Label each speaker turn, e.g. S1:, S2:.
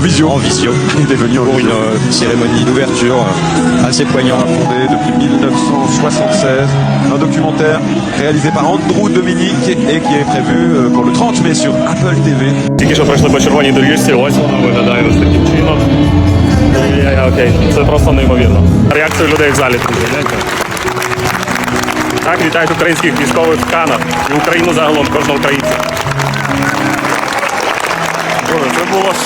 S1: visio.
S2: En visio.
S1: Il est venu en
S2: Pour une euh, cérémonie d'ouverture euh, assez poignante.
S1: fondé depuis 1976, un documentaire réalisé par Andrew Dominique et qui est prévu euh, pour le 30 mai sur Apple TV.
S3: Тільки що пройшли по червоній доріжці, ось вона виглядає ось таким чином. Я, окей, це просто неймовірно. Реакція людей в залі тут гляньте. Так вітають українських військових в Канах і Україну загалом, кожного українця. Боже, це було ж